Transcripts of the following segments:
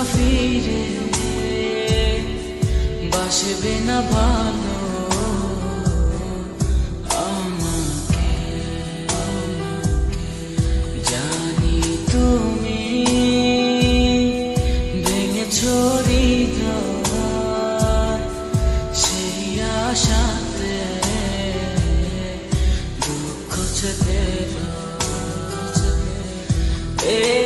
না ফিরে বাসবে না ভালো আমাকে জানি তুমি ভেঙেছো হৃদয় সেই আশাতে, দুঃখ চেপে এই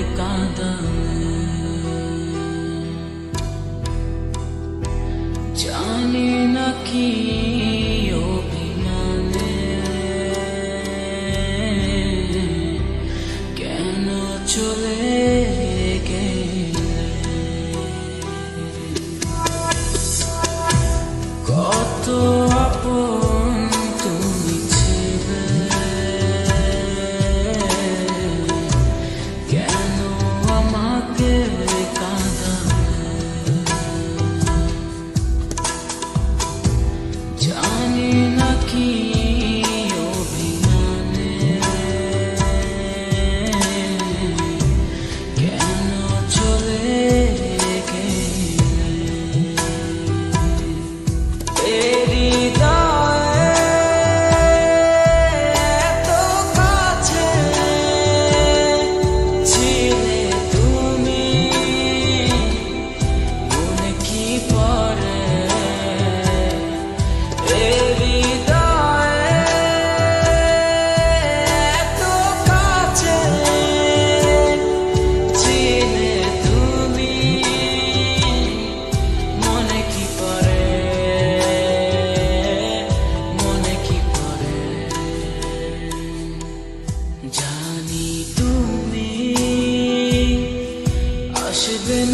আমাকে